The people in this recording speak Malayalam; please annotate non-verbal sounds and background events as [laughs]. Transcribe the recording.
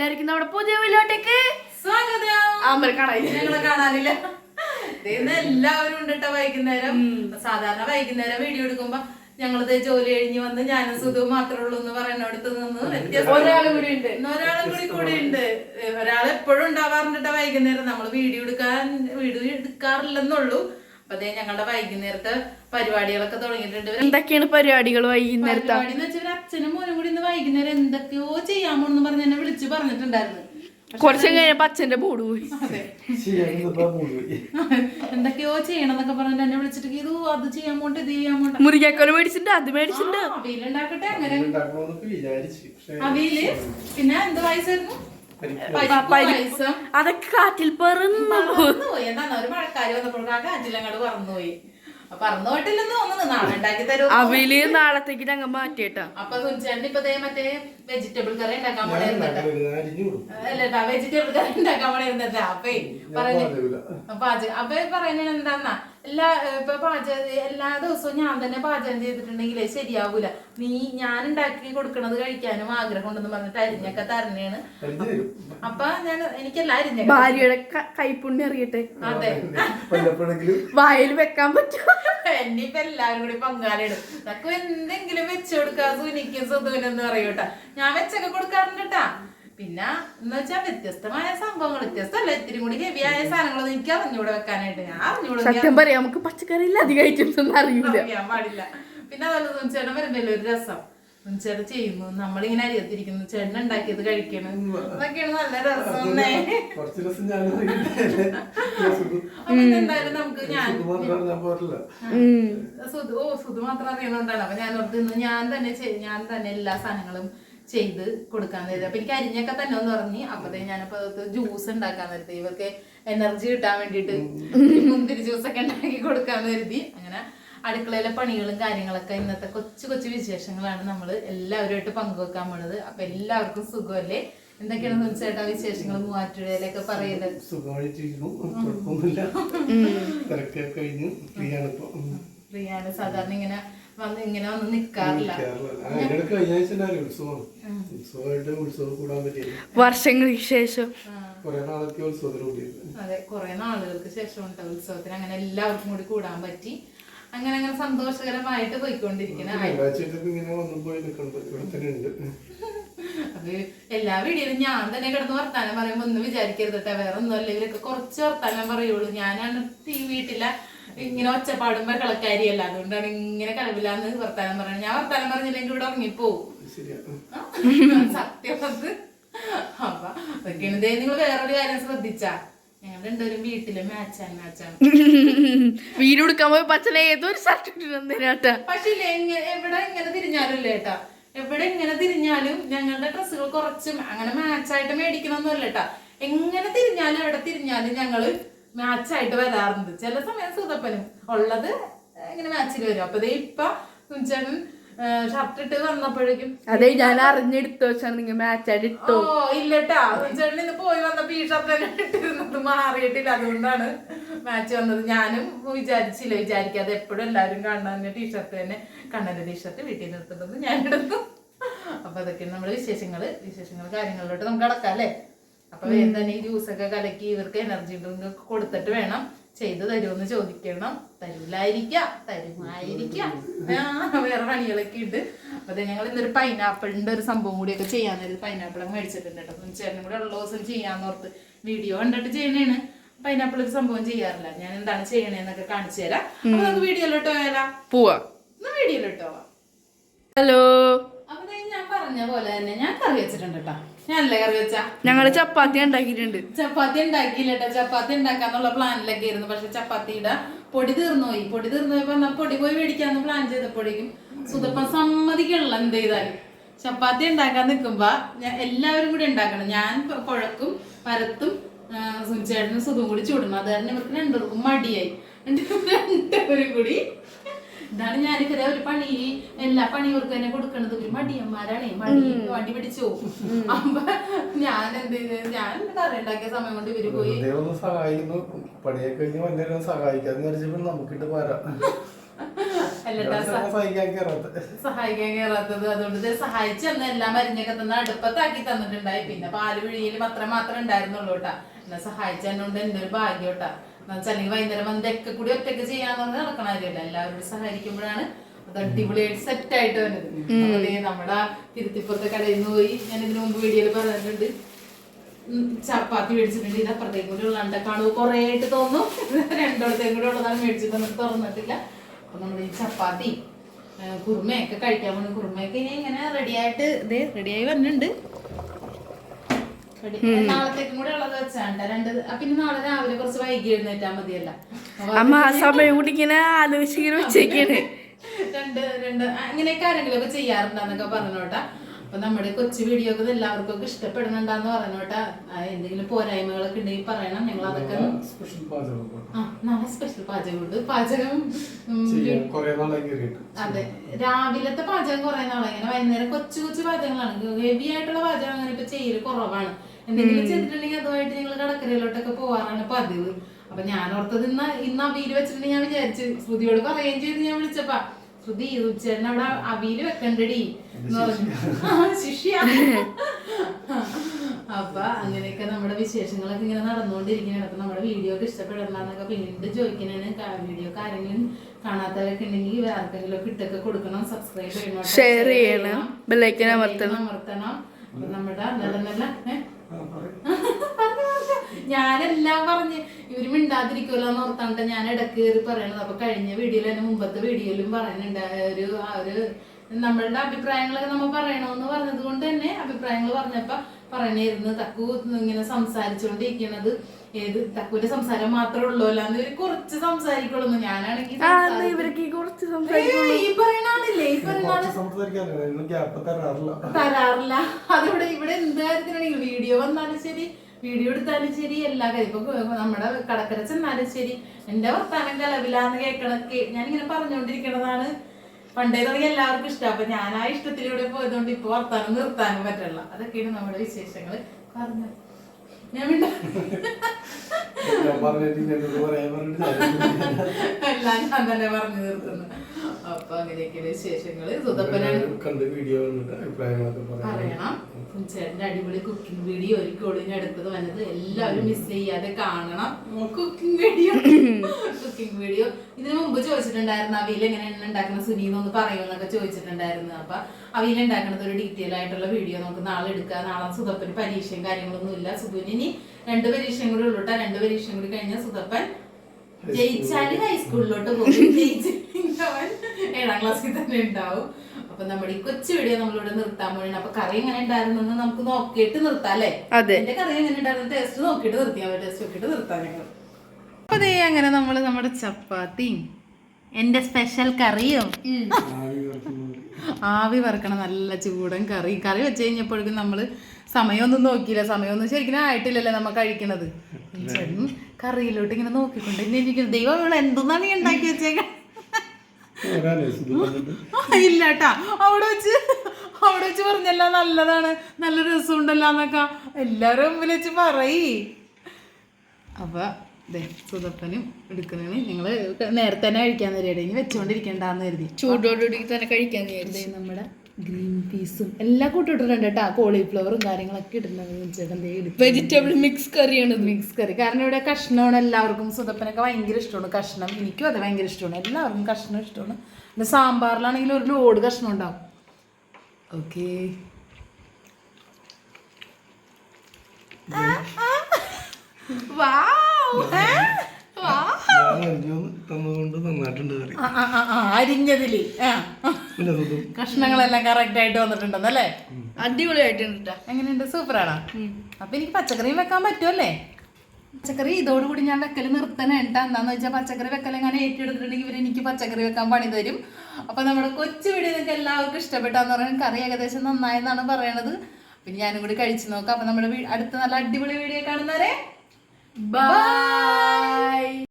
എല്ലാവർക്കും നമ്മുടെ പുതിയ വീട്ടിലോട്ടേക്ക് സ്വാഗതം. കാണാൻ കാണാനില്ല. ഇന്ന് എല്ലാവരും ഉണ്ടിട്ട വൈകുന്നേരം. സാധാരണ വൈകുന്നേരം വീഡിയോ എടുക്കുമ്പോ ഞങ്ങളത് ജോലി കഴിഞ്ഞ് വന്ന് ഞാനും സുധു മാത്രമേ ഉള്ളൂ എന്ന് പറയുന്നിടത്ത് നിന്ന് വ്യത്യസ്ത ഒരാളും കൂടി ഉണ്ട്. ഇന്ന് ഒരാളും കൂടി കൂടി ഉണ്ട്. ഒരാൾ എപ്പോഴും ഉണ്ടാവാറുണ്ടിട്ട വൈകുന്നേരം. നമ്മൾ വീഡിയോ എടുക്കാൻ വീഡിയോ എടുക്കാറില്ലെന്നുള്ളൂ. അപ്പൊ അതേ ഞങ്ങളുടെ വൈകുന്നേരത്തെ പരിപാടികളൊക്കെ തുടങ്ങിയിട്ടുണ്ട്. എന്തൊക്കെയാണ് പരിപാടികൾ വൈകുന്നേരത്തെ? പരിപാടി എന്ന് വെച്ചാൽ അച്ഛനും മോനും കൂടി ഇന്ന് വൈകുന്നേരം എന്തൊക്കെയോ ചെയ്യാമോ എന്ന് പറഞ്ഞ് എന്നെ വിളിച്ചു പറഞ്ഞിട്ടുണ്ടായിരുന്നു. കുറച്ച് കഴിഞ്ഞപ്പോ അച്ഛന്റെ മൂട് പോയി. എന്തൊക്കെയോ ചെയ്യണം എന്നൊക്കെ പറഞ്ഞിട്ട് എന്നെ വിളിച്ചിട്ട് ഇത് അത് ചെയ്യാൻ പോണ്ട് ഇത് ചെയ്യാൻ പോണ്ട്. മുറിക്കാക്കോൽ മേടിച്ചിട്ടുണ്ട് അത് മേടിച്ചിട്ടുണ്ട്. അവിയലുണ്ടാക്കട്ടെ അങ്ങനെ. അവിയൽ? പിന്നെ എന്ത് വയസ്സായിരുന്നു. അതൊക്കെ കാറ്റിൽ പറന്നു പോയി. എന്താണ്? ഒരു മഴക്കാര് വന്നപ്പോഴേക്കും ആ കാറ്റിലങ്ങോട്ട് പറന്നുപോയി അവയിൽ നാളത്തേക്ക് ഞങ്ങൾ മാറ്റിട്ടാ അപ്പൊ ഇപ്പൊ ദേ മറ്റേ വെജിറ്റബിൾ കറി ഉണ്ടാക്കാൻ വെജിറ്റബിൾ കറി ഉണ്ടാക്കാൻ അപ്പേ. അപ്പൊ പറയുന്നത് എന്താന്നാ? എല്ലാ ഇപ്പൊ പാചകം എല്ലാ ദിവസവും ഞാൻ തന്നെ പാചകം ചെയ്തിട്ടുണ്ടെങ്കിലേ ശരിയാവൂല. നീ ഞാൻ ഉണ്ടാക്കി കൊടുക്കണത് കഴിക്കാനും ആഗ്രഹം ഉണ്ടെന്ന് പറഞ്ഞിട്ട് അരിഞ്ഞൊക്കെ തരണേണ്. അപ്പൊ ഞാൻ എനിക്കെല്ലാം അരിഞ്ഞ ഭാര്യയുടെ കൈപ്പുണ്ണി അറിയട്ടെ. അതെ. വായിൽ വെക്കാൻ പറ്റും. എന്നിപ്പോ എല്ലാവരും കൂടി പങ്കാളിയിടും ഇതൊക്കെ എന്തെങ്കിലും വെച്ചു കൊടുക്കാ സുനിക്കും സുധുവിനെന്ന് പറയൂട്ടാ ഞാൻ വെച്ചൊക്കെ കൊടുക്കാറുണ്ട് ട്ടാ പിന്നെ എന്ന് വെച്ചാൽ വ്യത്യസ്തമായ സംഭവങ്ങൾ വ്യത്യസ്തമല്ല ഇത്തിരി കൂടി ഹെവിയായ സാധനങ്ങളൊന്നും എനിക്ക് അറിഞ്ഞൂടെ വെക്കാനായിട്ട്. ഞാൻ അറിഞ്ഞൂടെ സത്യം പറയാം നമുക്ക് പച്ചക്കറി അധികം ഐറ്റംസ് ഒന്നും അറിയില്ല. അറിയാൻ പാടില്ല. പിന്നെ അതുപോലെ തുണിച്ചേട്ടൻ വരുമ്പോ ഒരു രസം. തുണിച്ചേട്ടൻ ചെയ്യുന്നു നമ്മളിങ്ങനെ അരിയത്തിരിക്കുന്നു ചേട്ടൻ ഉണ്ടാക്കിയത് കഴിക്കണം. അതൊക്കെയാണ് നല്ല രസം എന്തായാലും നമുക്ക് ഞാൻ. സുധു ഓ സുധു മാത്രം അറിയണോണ്ടാണ്. അപ്പൊ ഞാൻ ഓർത്ത് ഇന്ന് ഞാൻ തന്നെ ഞാൻ തന്നെ എല്ലാ സാധനങ്ങളും ചെയ്ത് കൊടുക്കാൻ നേരത്തെ അപ്പൊ എനിക്ക് അരിഞ്ഞൊക്കെ തന്നെ ഒന്ന് പറഞ്ഞ് അപ്പത്തേ ഞാനിപ്പോ ജ്യൂസ് ഉണ്ടാക്കാൻ നേരത്തെ ഇവർക്ക് എനർജി കിട്ടാൻ വേണ്ടിയിട്ട് മുന്തിരി ജ്യൂസ് ഒക്കെ ഉണ്ടാക്കി കൊടുക്കാൻ കരുതി അങ്ങനെ അടുക്കളയിലെ പണികളും കാര്യങ്ങളൊക്കെ ഇന്നത്തെ കൊച്ചു കൊച്ചു വിശേഷങ്ങളാണ് നമ്മൾ എല്ലാവരുമായിട്ട് പങ്കുവെക്കാൻ പോണത്. അപ്പൊ എല്ലാവർക്കും സുഖമല്ലേ? എന്തൊക്കെയാണ് ചേട്ടാ വിശേഷങ്ങൾ മൂവാറ്റുപുഴയിലൊക്കെ പറയുന്നത്? സുഖമായിട്ടിരിക്കുന്നു. തിരക്കൊക്കെ കഴിഞ്ഞു ഫ്രീ ആണ് ഫ്രീയാണ്. സാധാരണ ഇങ്ങനെ വന്ന് ഇങ്ങനെ വന്ന് നിക്കാറില്ല. വർഷങ്ങൾക്ക് ശേഷം. അതെ കുറെ നാളുകൾക്ക് ശേഷം ഉണ്ട് ഉത്സവത്തിന്. അങ്ങനെ എല്ലാവർക്കും കൂടി കൂടാൻ പറ്റി. അങ്ങനെ അങ്ങനെ സന്തോഷകരമായിട്ട് പോയിക്കൊണ്ടിരിക്കണം. അത് എല്ലാ വീഡിയോയിലും ഞാൻ തന്നെ കിടന്ന് വർത്താനം പറയുമ്പോ ഒന്നും വിചാരിക്കരുത് കേട്ടോ. വേറെ ഒന്നും ഇവരൊക്കെ കുറച്ച് വർത്താനം പറയുള്ളൂ. ഞാനാണ് ഈ വീട്ടിലെ ഇങ്ങനെ ഒച്ചപ്പാടും കളക്കാരിയല്ല അതുകൊണ്ടാണ് ഇങ്ങനെ കളവില്ലാന്ന് വർത്താനം പറയുന്നത് ഞാൻ വർത്താനം പറഞ്ഞില്ലെങ്കിൽ ഇവിടെ ഉറങ്ങിപ്പോവും. ശരിയാ. സത്യം അത്. അപ്പൊ അതൊക്കെയാണ്. ദേ നിങ്ങൾ വേറൊരു കാര്യം ശ്രദ്ധിച്ചാ. ഞങ്ങൾ രണ്ടുപേരും വീട്ടിൽ മാച്ചാണ് മാച്ചാണ് വീട് കൊടുക്കാൻ പോയി പച്ചന ഏതൊരു സർട്ടിഫിക്കറ്റ് പക്ഷേ എവിടെ ഇങ്ങനെ തിരിഞ്ഞാലും ഏട്ടാ എവിടെ ഇങ്ങനെ തിരിഞ്ഞാലും ഞങ്ങളുടെ ഡ്രസ്സുകൾ കുറച്ചും അങ്ങനെ മാച്ചായിട്ട് മേടിക്കണമെന്നല്ല ഏട്ടാ എങ്ങനെ തിരിഞ്ഞാലും എവിടെ തിരിഞ്ഞാലും ഞങ്ങൾ മാച്ചായിട്ട് വരാറുണ്ട്. ചില സമയം സുതപ്പനും ഉള്ളത് ഇങ്ങനെ മാച്ചിൽ വരും. അപ്പൊ ഇപ്പൊ തുഞ്ചേട്ടൻ ഷർട്ട് ഇട്ട് വന്നപ്പോഴേക്കും അതെ ഞാൻ അറിഞ്ഞെടുത്തു. വെച്ചാണ് നിങ്ങൾ മാച്ചായിട്ട് ഇട്ടോ. ഓ ഇല്ലട്ടാ. ചേട്ടൻ ഇന്ന് പോയി വന്നപ്പോ ഈ ഷർട്ട് തന്നെ ഇട്ടിരുന്നത് മാറിയിട്ടില്ല. അതുകൊണ്ടാണ് മാച്ച് വന്നത്. ഞാനും വിചാരിച്ചില്ല വിചാരിക്കാതെ എപ്പോഴും എല്ലാവരും കാണുന്ന ടീഷർട്ട് തന്നെ കണ്ണന്റെ ടീഷർട്ട് വീട്ടിൽ നിന്ന് എടുത്തിട്ടുണ്ടെന്ന് ഞാൻ എടുത്തു അപ്പൊ അതൊക്കെ നമ്മുടെ വിശേഷങ്ങൾ. വിശേഷങ്ങൾ കാര്യങ്ങളിലോട്ട് നമുക്ക് കടക്കാം അല്ലേ? അപ്പൊ വേഗം തന്നെ ഈ ജ്യൂസ് ഒക്കെ കലക്കി ഇവർക്ക് എനർജി ഡ്രിങ്ക് ഒക്കെ കൊടുത്തിട്ട് വേണം ചെയ്തു തരുമെന്ന് ചോദിക്കണം. തരൂലായിരിക്കാം തരുമായിരിക്കാം. വേറെ പണികളൊക്കെ ഉണ്ട്. അപ്പൊ ഞങ്ങൾ ഇന്നൊരു പൈനാപ്പിളിന്റെ ഒരു സംഭവം കൂടിയൊക്കെ ചെയ്യാൻ നേരം പൈനാപ്പിൾ മേടിച്ചിട്ടുണ്ട് കേട്ടോ. ചേട്ടനും കൂടെ ഉള്ള ദിവസം ചെയ്യാന്നോർത്ത് വീഡിയോ കണ്ടിട്ട് ചെയ്യണേണ്. പൈനാപ്പിൾ ഒരു സംഭവം ചെയ്യാറില്ല. ഞാൻ എന്താണ് ചെയ്യണേന്നൊക്കെ കാണിച്ചു തരാം. അപ്പൊ നമുക്ക് വീഡിയോയിലോട്ട് പോയാലോ? പോവാ. വീഡിയോയിലോട്ട് പോവാം. ഹലോ അപ്പൊ ദേ ഞാൻ പറഞ്ഞ പോലെ തന്നെ ഞാൻ കറി വെച്ചിട്ടുണ്ട് കേട്ടോ ഞാനല്ലേ കറി വെച്ചാ? ഞങ്ങൾ ചപ്പാത്തി ഉണ്ടാക്കിയിട്ടുണ്ട്. ചപ്പാത്തി ഉണ്ടാക്കിയില്ല കേട്ടോ ചപ്പാത്തി ഉണ്ടാക്കാന്നുള്ള പ്ലാനിലൊക്കെ ആയിരുന്നു. പക്ഷെ ചപ്പാത്തിയുടെ പൊടി തീർന്നു പോയി. പൊടി തീർന്നു പോയപ്പോ പൊടി പോയി മേടിക്കാന്ന് പ്ലാൻ ചെയ്തപ്പോഴേക്കും സുതപ്പ സമ്മതിക്കുള്ള എന്ത് ചെയ്താലും. ചപ്പാത്തി ഉണ്ടാക്കാൻ നിൽക്കുമ്പോ ഞാൻ എല്ലാവരും കൂടി ഉണ്ടാക്കണം. ഞാൻ കുഴക്കും പരത്തും സുനിച്ചേട്ടനും സുഖം കൂടി ചൂടണം. അത് കാരണം ഇവർക്ക് രണ്ടുപേർക്കും മടിയായി. രണ്ടുപേരും കൂടി ഇതാണ് ഞാൻ ഇവരെ ഒരു പണി. എല്ലാ പണി ഇവർക്ക് തന്നെ കൊടുക്കണത് ഒരു മടിയന്മാരാണ്. മടി വടി പിടിച്ചു പോകും. അപ്പൊ ഞാൻ എന്ത് ഞാൻ കറി ഉണ്ടാക്കിയ സമയം കൊണ്ട് ഇവർ പോയി. സഹായിക്കുന്നു. പണിയൊക്കെ കഴിഞ്ഞ് വന്നേരം സഹായിക്കാന്ന് വിചാരിച്ചപ്പോൾ നമുക്കിട്ട് പോരാ. സഹായിക്കാൻ കയറാത്തത് അതുകൊണ്ട് സഹായിച്ചു തന്ന എല്ലാ മരുന്നൊക്കെ തന്ന അടുപ്പത്താക്കി തന്നിട്ടുണ്ടായി. പിന്നെ പാൽ പിഴിയിലും അത്ര മാത്രമേ ഉണ്ടായിരുന്നുള്ളൂ കേട്ടാ. എന്നെ സഹായിച്ചു തന്നോണ്ട് എന്റെ ഒരു ഭാഗ്യം കേട്ടാ. അല്ലെങ്കിൽ വൈകുന്നേരം വന്ന് ഇതൊക്കെ കൂടി ഒറ്റയ്ക്ക് ചെയ്യാന്ന് പറഞ്ഞാൽ നടക്കണ കാര്യമല്ല. എല്ലാവരോടും സഹായിക്കുമ്പോഴാണ് അത് അടിപൊളിയായിട്ട് സെറ്റ് ആയിട്ട് വരുന്നത്. നമ്മുടെ തിരുത്തിപ്പുറത്തെ കടയിൽ നിന്ന് പോയി ഞാൻ ഇതിനു മുമ്പ് വീഡിയോയിൽ പറഞ്ഞിട്ടുണ്ട്. ചപ്പാത്തി മേടിച്ചിട്ടുണ്ട്. ഇത് അപ്പുറത്തേക്കും കൂടി ഉള്ളാണ്ട് കാണുമ്പോൾ കുറേ ആയിട്ട് തോന്നും. രണ്ടിടത്തേക്കും കൂടി ഉള്ളതാണ് [laughs] മേടിച്ചിട്ട് നമുക്ക് തുറന്നിട്ടില്ല. അപ്പൊ നമ്മുടെ ഈ ചപ്പാത്തി കുറുമയൊക്കെ കഴിക്കാൻ വേണ്ടി കുറുമയൊക്കെ ഇനി ഇങ്ങനെ റെഡിയായിട്ട് ഇത് റെഡിയായി Ready- നാളത്തേക്കും കൂടെ ഉള്ളത് വെച്ചാണ്ട. രണ്ട് പിന്നെ നാളെ രാവിലെ കുറച്ച് വൈകി എഴുന്നേറ്റാ മതിയല്ല. അമ്മ ആ സമയം കൂടി ഇങ്ങനെ ആലോചിച്ചിങ്ങനെ വെച്ചേക്കാണ്. [laughs] രണ്ട് രണ്ട് അങ്ങനെയൊക്കെ ആരെങ്കിലുമൊക്കെ ചെയ്യാറുണ്ടെന്നൊക്കെ പറഞ്ഞോട്ടാ. അപ്പൊ നമ്മുടെ കൊച്ചു വീഡിയോ ഒക്കെ എല്ലാവർക്കും ഒക്കെ ഇഷ്ടപ്പെടുന്നുണ്ടെന്ന് പറഞ്ഞോട്ടാ ആ, എന്തെങ്കിലും പോരായ്മകളൊക്കെ ഉണ്ടെങ്കിൽ പറയണം. ഞങ്ങൾ അതൊക്കെ നല്ല നാളെ സ്പെഷ്യൽ പാചകമുണ്ട്. പാചകം അതെ. രാവിലത്തെ പാചകം കുറെ നാളെ ഇങ്ങനെ വൈകുന്നേരം കൊച്ചു കൊച്ചു പാചകങ്ങളാണ്. ഹെവി ആയിട്ടുള്ള പാചകം അങ്ങനെ ഇപ്പൊ ചെയ്യൽ കുറവാണ്. എന്തെങ്കിലും ചെയ്തിട്ടുണ്ടെങ്കിൽ അതുമായിട്ട് ഞങ്ങൾ കടക്കരയിലോട്ടൊക്കെ പോവാറാണ് പതിവ്. അപ്പൊ ഞാൻ ഓർത്തത് ഇന്ന് ഇന്ന് വീട് വെച്ചിട്ടുണ്ടെങ്കിൽ ഞാൻ വിചാരിച്ചു. ശ്രുതിയോട് പറയുകയും ചെയ്ത് ഞാൻ വിളിച്ചപ്പാ. ശ്രുതി ഉച്ചേരൻ അവിടെ അവിയിൽ വെക്കണ്ടടി ശിഷ്യ. അപ്പൊ അങ്ങനെയൊക്കെ നമ്മുടെ വിശേഷങ്ങളൊക്കെ ഇങ്ങനെ നടന്നുകൊണ്ടിരിക്കുകയാണ്. അപ്പൊ നമ്മുടെ വീഡിയോ ഒക്കെ ഇഷ്ടപ്പെടണ്ടെന്നൊക്കെ പിന്നീട് ചോദിക്കുന്നതാണ് വീഡിയോ ആരെങ്കിലും കാണാത്തവരൊക്കെ ഉണ്ടെങ്കിൽ ആർക്കെങ്കിലും ഒക്കെ ഇട്ടൊക്കെ കൊടുക്കണം. സബ്സ്ക്രൈബ് ചെയ്യണം ചെയ്യണം. അമർത്തണം. നമ്മുടെ നല്ല നല്ല. [laughs] ഞാനെല്ലാം പറഞ്ഞ് ഇവർ മിണ്ടാതിരിക്കുമല്ലോ എന്ന് ഓർത്താണ്ട് ഞാൻ ഇടയ്ക്ക് കയറി പറയണത്. അപ്പൊ കഴിഞ്ഞ വീഡിയോയിൽ തന്നെ മുമ്പത്തെ വീഡിയോയിലും പറയുന്നുണ്ട്. ഒരു ആ ഒരു നമ്മളുടെ അഭിപ്രായങ്ങളൊക്കെ നമ്മൾ പറയണമെന്ന് പറഞ്ഞത് കൊണ്ട് തന്നെ അഭിപ്രായങ്ങൾ പറഞ്ഞപ്പോ പറഞ്ഞിരുന്നു തക്കു ഇങ്ങനെ സംസാരിച്ചുകൊണ്ടിരിക്കണത് ഏത് തക്കുവിന്റെ സംസാരം മാത്രമേ ഉള്ളൂല്ലോ എന്ന് ഇവർ കുറച്ച് സംസാരിക്കുള്ളൂ. ഞാനാണെങ്കിൽ ഈ ഈ പറയണാണില്ലേ? തരാറില്ല. തരാറില്ല. അതിവിടെ ഇവിടെ എന്ത് കാര്യത്തിനാണെങ്കിലും വീഡിയോ വന്നാലും ശരി? വീഡിയോ എടുത്താലും ശരി എല്ലാ ഇപ്പൊ നമ്മുടെ കടക്കര ചെന്നാലും ശരി. എന്റെ വർത്താനം കലവിലാന്ന് കേൾക്കണൊക്കെ ഞാനിങ്ങനെ പറഞ്ഞുകൊണ്ടിരിക്കണതാണ് പണ്ടേ തുടങ്ങി എല്ലാവർക്കും ഇഷ്ടം. അപ്പൊ ഞാൻ ആ ഇഷ്ടത്തിലൂടെ പോയതുകൊണ്ട് ഇപ്പൊ വർത്താനം നിർത്താനും പറ്റില്ല അതൊക്കെയാണ് നമ്മുടെ വിശേഷങ്ങൾ പറഞ്ഞു. എല്ലാം [laughs] ഞാൻ തന്നെ പറഞ്ഞു നിർത്തുന്നു അപ്പൊ അങ്ങനെയൊക്കെയാണ് വിശേഷങ്ങൾ. സുതപ്പനാണ് കണ്ട് വീഡിയോ പറയണം. ചേട്ടന്റെ അടിപൊളി കുക്കിംഗ് വീഡിയോ ഒരു കോളിന് അടുത്തത് വന്നത് എല്ലാവരും മിസ് ചെയ്യാതെ കാണണം. കുക്കിംഗ് വീഡിയോ കുക്കിംഗ് വീഡിയോ ഇതിനു മുമ്പ് ചോദിച്ചിട്ടുണ്ടായിരുന്നു അവിയിൽ എങ്ങനെ എണ്ണ ഉണ്ടാക്കുന്ന സുനീന്ന് ഒന്ന് പറയുമെന്നൊക്കെ ചോദിച്ചിട്ടുണ്ടായിരുന്നു. അപ്പൊ അവയിൽ ഉണ്ടാക്കുന്നത് ഒരു ഡീറ്റെയിൽ ആയിട്ടുള്ള വീഡിയോ നമുക്ക് നാളെ എടുക്കാം. നാളെ സുതപ്പന് പരീക്ഷയും കാര്യങ്ങളൊന്നും ഇല്ല സുധുവിന് ഇനി രണ്ട് പരീക്ഷയും കൂടി ഉള്ളൂട്ടാ രണ്ട് പരീക്ഷയും കൂടി കഴിഞ്ഞാൽ സുതപ്പൻ ജയിച്ചാൽ ഹൈസ്കൂളിലോട്ട് പോകും. ജയിച്ചില്ലെങ്കിൽ അവൻ ഏഴാം ക്ലാസ്സിൽ തന്നെ ഉണ്ടാവും. അപ്പൊ നമ്മുടെ ഈ കൊച്ചു വീഡിയോ നമ്മളിവിടെ നിർത്താൻ പോയി അപ്പൊ കറി എങ്ങനെ ഉണ്ടായിരുന്നു നമുക്ക് നോക്കിയിട്ട് നിർത്താം അല്ലേ? എന്റെ കറി എങ്ങനെ ഉണ്ടായിരുന്നു ടേസ്റ്റ് നോക്കിയിട്ട് നിർത്തിയാൽ അവരുടെ ടേസ്റ്റ് നോക്കിയിട്ട് നിർത്താം ഞങ്ങൾ അപ്പൊ ദേ അങ്ങനെ നമ്മൾ നമ്മുടെ ചപ്പാത്തിയും എന്റെ സ്പെഷ്യൽ കറിയും ആവി വറക്കണം നല്ല ചൂടൻ കറി. കറി വെച്ച് കഴിഞ്ഞപ്പോഴേക്കും നമ്മൾ സമയമൊന്നും നോക്കിയില്ല. സമയമൊന്നും ശരിക്കും ആയിട്ടില്ലല്ലേ നമ്മ കഴിക്കണത്. ചേട്ടൻ കറിയിലോട്ട് ഇങ്ങനെ നോക്കിക്കൊണ്ട് എന്നെ ഇരിക്കുന്നു. ദൈവം ഇവിടെ എന്തെന്നാണ് നീ ഉണ്ടാക്കി വെച്ചേക്ക [laughs] ഇല്ല കേട്ടാ അവിടെ വെച്ച് അവിടെ വെച്ച് പറഞ്ഞല്ല നല്ലതാണ്. നല്ല രസമുണ്ടല്ലോ എന്നൊക്കെ എല്ലാവരും മുമ്പിൽ വെച്ച് പറയ്. അപ്പൊ ദേ സുതപ്പനും എടുക്കുന്നതിന് നിങ്ങൾ നേരത്തെ തന്നെ കഴിക്കാൻ തരും ഇനി വെച്ചോണ്ടിരിക്കണ്ടെന്ന് കരുതി. ചൂടോടുകൂടി തന്നെ കഴിക്കാൻ കരുതി നമ്മുടെ ഗ്രീൻ പീസും എല്ലാം കൂട്ടിട്ടുണ്ട് കേട്ടോ. കോളിഫ്ലവറും കാര്യങ്ങളൊക്കെ ഇടുന്നത് ചേട്ടൻ വെജിറ്റബിൾ മിക്സ് കറിയാണ് മിക്സ് കറി. കാരണം ഇവിടെ കഷ്ണമാണ് എല്ലാവർക്കും. സുതപ്പനൊക്കെ ഭയങ്കര ഇഷ്ടമാണ്. കഷ്ണം എനിക്കും അത് ഭയങ്കര ഇഷ്ടമാണ്. എല്ലാവർക്കും കഷ്ണം ഇഷ്ടമാണ്. പിന്നെ സാമ്പാറിലാണെങ്കിൽ ഒരു ലോഡ് കഷ്ണം ഉണ്ടാവും. ഓക്കെ ഞാൻ അരിഞ്ഞതിൽ. കഷ്ണങ്ങളെല്ലാം കറക്റ്റ് ആയിട്ട് വന്നിട്ടുണ്ടെന്നല്ലേ അടിപൊളിയായിട്ടുണ്ട് ട്ടാ. എങ്ങനെയുണ്ട്? സൂപ്പറാണോ? അപ്പൊ എനിക്ക് പച്ചക്കറിയും വെക്കാൻ പറ്റുമല്ലേ പച്ചക്കറി ഇതോടുകൂടി ഞാൻ വെക്കൽ നിർത്തണം എന്താ എന്താന്ന് വെച്ചാൽ പച്ചക്കറി വെക്കൽ എങ്ങനെ ഏറ്റെടുത്തിട്ടുണ്ടെങ്കിൽ ഇവർ എനിക്ക് പച്ചക്കറി വെക്കാൻ പണി തരും. അപ്പൊ നമ്മുടെ കൊച്ചു വീഡിയോ നിങ്ങൾക്ക് എല്ലാവർക്കും ഇഷ്ടപ്പെട്ടാന്ന് പറയുന്നത് കറി ഏകദേശം നന്നായെന്നാണ് പറയണത്. പിന്നെ ഞാനും കൂടി കഴിച്ചു നോക്കാം. അപ്പൊ നമ്മുടെ അടുത്ത നല്ല അടിപൊളി വീഡിയോ കാണുന്നവരെ Bye. Bye.